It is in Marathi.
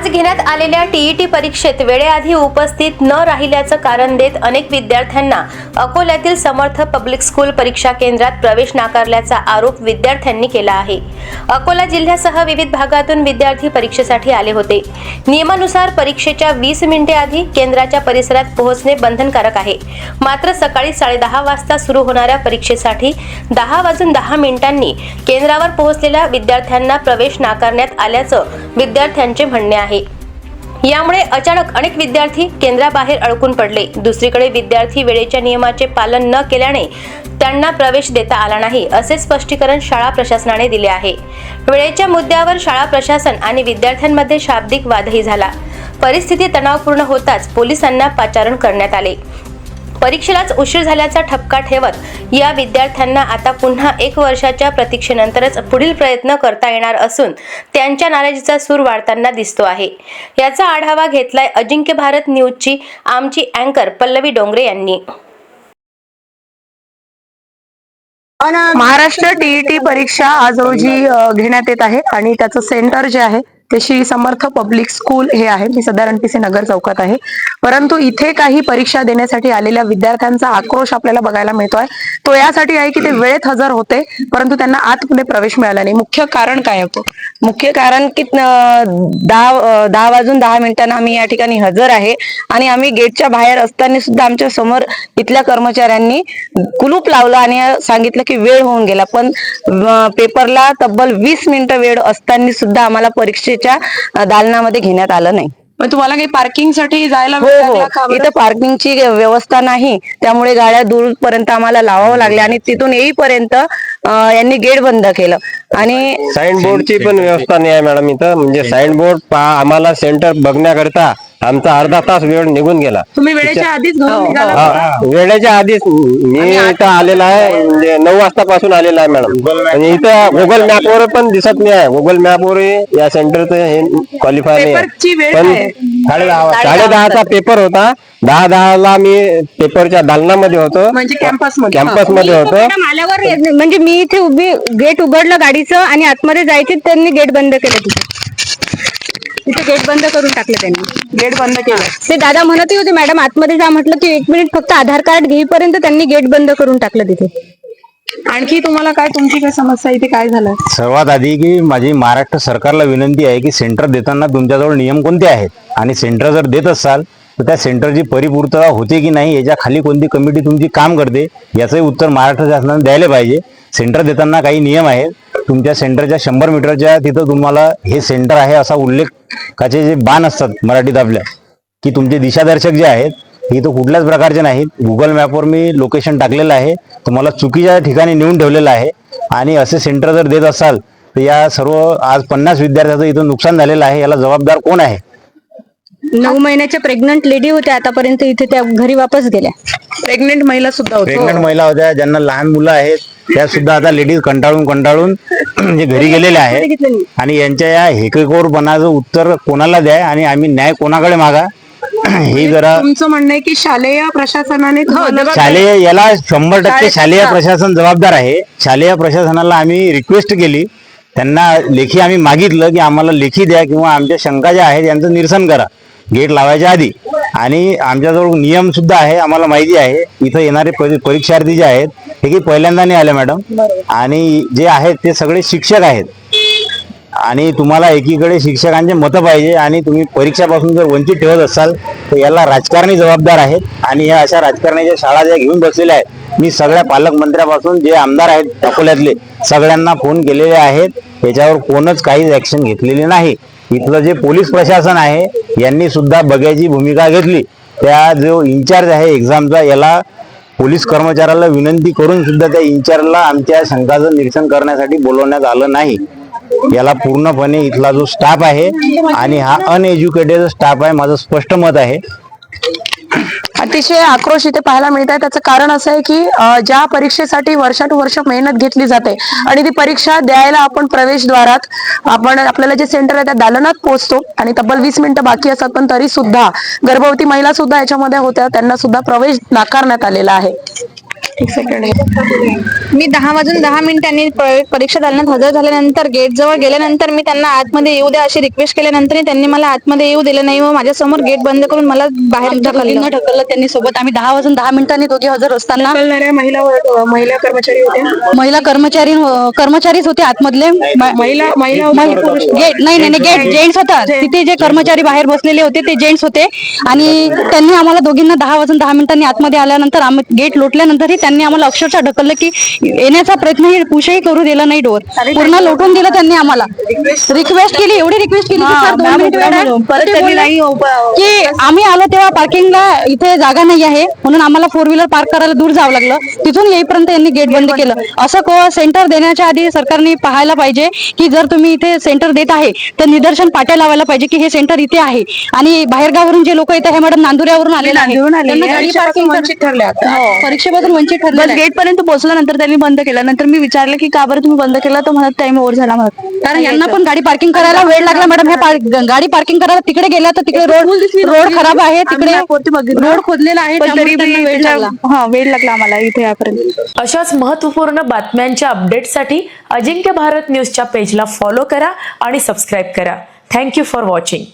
आज घेण्यात आलेल्या टीईटी परीक्षेत वेळेआधी उपस्थित न राहिल्याचं कारण देत अनेक विद्यार्थ्यांना अकोल्यातील समर्थ पब्लिक स्कूल परीक्षा केंद्रात प्रवेश नाकारल्याचा आरोप विद्यार्थ्यांनी केला आहे. अकोला जिल्ह्यासह विविध भागातून विद्यार्थी परीक्षेसाठी आले होते. नियमानुसार परीक्षेच्या वीस मिनिटे आधी केंद्राच्या परिसरात पोहोचणे बंधनकारक आहे. मात्र सकाळी साडेदहा वाजता सुरू होणाऱ्या परीक्षेसाठी दहा वाजून दहा मिनिटांनी केंद्रावर पोहोचलेल्या विद्यार्थ्यांना प्रवेश नाकारण्यात आल्याचं विद्यार्थ्यांचे म्हणणे आहे. यामुळे अचानक अनेक विद्यार्थी केंद्राबाहेर अडकून पडले. दुसरीकडे विद्यार्थी वेळेच्या नियमाचे पालन न केल्याने त्यांना प्रवेश देता आला नाही असे स्पष्टीकरण शाळा प्रशासनाने दिले आहे. वेळेच्या मुद्द्यावर शाळा प्रशासन आणि विद्यार्थ्यांमध्ये शाब्दिक वादही झाला. परिस्थिती तणावपूर्ण होताच पोलिसांना पाचारण करण्यात आले. परीक्षेलाच उशीर झाल्याचा ठपका ठेवत या विद्यार्थ्यांना आता पुन्हा एक वर्षाच्या प्रतीक्षेनंतरच पुढील प्रयत्न करता येणार असून त्यांच्या नाराजीचा सूर वाढताना दिसतो आहे. याचा आढावा घेतलाय अजिंक्य भारत न्यूजची आमची अँकर पल्लवी डोंगरे यांनी. महाराष्ट्र टीईटी परीक्षा आज रोजी घेण्यात येत आहे आणि त्याचं सेंटर जे आहे ते श्री समर्थ पब्लिक स्कूल हे आहे. मी सध्या रणपिसे नगर चौकात आहे. परंतु इथे काही परीक्षा देण्यासाठी आलेल्या विद्यार्थ्यांचा आक्रोश आपल्याला बघायला मिळतोय. तो यासाठी आहे की ते वेळेत हजर होते परंतु त्यांना आतमध्ये प्रवेश मिळाला नाही. मुख्य कारण काय होतं? मुख्य कारण की दहा दहा वाजून दहा मिनिटांना आम्ही या ठिकाणी हजर आहे. आणि आम्ही गेटच्या बाहेर असताना सुद्धा आमच्यासमोर इथल्या कर्मचाऱ्यांनी कुलूप लावलं आणि सांगितलं की वेळ होऊन गेला. पण पेपरला तब्बल वीस मिनिटं वेळ असताना सुद्धा आम्हाला परीक्षेच्या अं, दालनामध्ये घेण्यात आलं नाही. मग तुम्हाला काही पार्किंगसाठी जायला हो हो? इथं पार्किंगची व्यवस्था नाही. त्यामुळे गाड्या दूरपर्यंत आम्हाला लावावं लागल्या आणि तिथून येईपर्यंत अं, यांनी गेट बंद केलं. आणि साईन बोर्डची पण व्यवस्था नाही आहे मॅडम इथं. म्हणजे साईन बोर्ड आम्हाला सेंटर बघण्याकरिता आमचा अर्धा तास वेळ निघून गेला. तुम्ही वेळेच्या आधीच हो, घरून निघाला हा, वेळेच्या आधीच मी इथं आलेला आहे म्हणजे नऊ वाजता पासून आलेला आहे मॅडम. आणि इथं गुगल मॅपवर पण दिसत नाही आहे. गुगल मॅपवर या सेंटरचं हे क्वालिफाय नाही पेपरची आहे वेळ पण काय आहे? साडे दहा साडे दहाचा पेपर होता. दहा दहाला मी पेपरच्या दालनामध्ये होतो. म्हणजे कॅम्पसमध्ये कॅम्पसमध्ये होतो. मॅडम आल्यावर म्हणजे मी इथे उभी गेट उघडलं गाडीचं आणि आतमध्ये जायचे त्यांनी गेट बंद केलं तिथे. तिथे गेट बंद करून टाकलं त्यांनी. गेट बंद केलं. ते दादा म्हणत होते मॅडम आतमध्ये जा. म्हटलं की एक मिनिट फक्त आधार कार्ड घेईपर्यंत त्यांनी गेट बंद करून टाकलं तिथे. आणखी तुम्हाला काय तुमची काय समस्या इथे काय झालं? सर्वात आधी की माझी महाराष्ट्र सरकारला विनंती आहे की सेंटर देताना तुमच्याजवळ नियम कोणते आहेत? आणि सेंटर जर देत असाल तर त्या सेंटरची परिपूर्तता होते की नाही याच्या खाली कोणती कमिटी तुमची काम करते याचंही उत्तर महाराष्ट्र शासनाने द्यायला पाहिजे. सेंटर देताना काही नियम आहेत. तुमच्या सेंटरच्या शंभर मीटरच्या तिथं तुम्हाला हे सेंटर आहे असा उल्लेखाचे जे बाण असतात मराठीत आपल्या की तुमचे दिशादर्शक जे आहेत हे तर कुठल्याच प्रकारचे नाहीत. गुगल मॅपवर मी लोकेशन टाकलेलं आहे. तुम्हाला चुकीच्या ठिकाणी नेऊन ठेवलेलं आहे. आणि असे सेंटर जर देत असाल तर या सर्व आज पन्नास विद्यार्थ्याचं इथं नुकसान झालेलं आहे. याला जबाबदार कोण आहे? नऊ महिन्याच्या प्रेग्नंट लेडी होत्या आतापर्यंत इथे त्या घरी वापस गेल्या. प्रेग्नेंट महिला सुद्धा होती प्रेग्नंट महिला होत्या ज्यांना लहान मुलं आहेत त्या सुद्धा आता लेडीज कंटाळून कंटाळून जे घरी गेलेल्या आहेत. आणि यांच्या या हेकेखोरपणाचं उत्तर कोणाला द्या आणि आम्ही न्याय कोणाकडे मागा? हे जरा तुमचं म्हणणं आहे की शालेय प्रशासनाने तुम्हाला- शालेय याला शंभर टक्के शालेय हा. प्रशासन जबाबदार आहे. शालेय प्रशासनाला आम्ही रिक्वेस्ट केली. त्यांना लेखी आम्ही मागितलं की आम्हाला लेखी द्या किंवा आमच्या शंका ज्या आहेत यांचं निरसन करा. गेट लावायच्या आधी. आणि आमच्याजवळ नियम सुद्धा आहे आम्हाला माहिती आहे. इथं येणारे परी- परीक्षार्थी जे आहेत हे काही पहिल्यांदा नाही आले मॅडम. आणि जे आहेत ते सगळे शिक्षक आहेत. आणि तुम्हाला एकीकडे शिक्षकांचे मतं पाहिजे आणि तुम्ही परीक्षापासून जर वंचित ठेवत असाल तर याला राजकारणी जबाबदार आहेत. आणि या अशा राजकारण्याच्या शाळा ज्या घेऊन बसलेल्या आहेत मी सगळ्या पालकमंत्र्यापासून जे आमदार आहेत अकोल्यातले सगळ्यांना फोन केलेले आहेत. याच्यावर कोणच काहीच ऍक्शन घेतलेली नाही. इथलं जे पोलीस प्रशासन आहे यांनी सुद्धा बघायची भूमिका घेतली. त्या जो इन्चार्ज आहे एक्झामचा याला पोलीस कर्मचाऱ्याला विनंती करून सुद्धा त्या इन्चार्जला आमच्या शंकाचं निरीक्षण करण्यासाठी बोलवण्यात आलं नाही. याला पूर्णपणे इथला जो स्टाफ आहे आणि हा अनएज्युकेटेड स्टाफ आहे माझं स्पष्ट मत आहे. अतिशय आक्रोश इथे पाहायला मिळत आहे. त्याचं कारण असं आहे की ज्या परीक्षेसाठी वर्षानुवर्ष मेहनत घेतली जाते आणि ती परीक्षा द्यायला आपण प्रवेशद्वारात आपण आपल्याला जे सेंटर आहे त्या दालनात पोहोचतो आणि तब्बल वीस मिनिटं बाकी असतात पण तरी सुद्धा गर्भवती महिला सुद्धा याच्यामध्ये होत्या. त्यांना सुद्धा प्रवेश नाकारण्यात आलेला आहे. एक सेकंड मी दहा वाजून दहा मिनिटांनी प- परीक्षा दालनात हजर झाल्यानंतर गेट जवळ गेल्यानंतर मी त्यांना आतमध्ये येऊ द्या अशी रिक्वेस्ट केल्यानंतर त्यांनी मला आतमध्ये येऊ दिलं नाही व माझ्यासमोर गेट बंद करून मला बाहेर ढकललं. ढकललं त्यांनी सोबत. आम्ही दहा वाजून दहा मिनिटांनी दोघे हजर असताना महिला महिला कर्मचारी होत्या. महिला कर्मचारी कर्मचारीच होते आतमधले. महिला महिला होत्या. का पुरुष? गेट नाही नाही गेट जेंट्स होता. तिथे जे कर्मचारी बाहेर बसलेले होते ते जेंट्स होते. आणि त्यांनी आम्हाला दोघींना दहा वाजून दहा मिनिटांनी आतमध्ये आल्यानंतर आम्ही गेट लोटल्यानंतरही त्यांनी आम्हाला अक्षरशः ढकललं की येण्याचा प्रयत्नही पुशही करू दिला नाही डोर. पूर्ण लोटून दिलं त्यांनी आम्हाला. रिक्वेस्ट केली एवढी रिक्वेस्ट केली की सर दोन मिनिट आहे. त्यांनी आम्ही आलो तेव्हा पार्किंगला इथे जागा नाही आहे. म्हणून आम्हाला फोर व्हीलर पार्क करायला दूर जावं लागलं. तिथून येईपर्यंत यांनी गेट बंद केलं. असं को सेंटर देण्याच्या आधी सरकारने पाहायला पाहिजे की जर तुम्ही इथे सेंटर देत आहे तर निदर्शन पाट्या लावायला पाहिजे की हे सेंटर इथे आहे. आणि बाहेरगावरून जे लोक येतात हे मॅडम नांदुऱ्यावरून आलेले आहे. त्यांना आहे. गाडी परीक्षेपासून वंचित हो, ठरले गेट पर्यंत पोहोचल्यानंतर त्यांनी बंद केलं. नंतर मी विचारलं की का बरं तुम्ही बंद केलं? तर म्हणत टाइम ओव्हर झाला म्हणत. कारण यांना पण गाडी पार्किंग करायला वेळ लागला मॅडम हे पार- गाडी पार्किंग करायला तिकडे गेल्या तर तिकडे रोड रोड खराब आहे तिकडे रोड खोदलेला आहे पण त्यामुळे तरी त्यांना वेळ लागला. हा वेळ लागला आम्हाला इथे यापर्यंत. अशाच महत्त्वपूर्ण बातम्यांच्या अपडेटसाठी अजिंक्य भारत न्यूजच्या पेजला फॉलो करा आणि सबस्क्राईब करा. Thank you for watching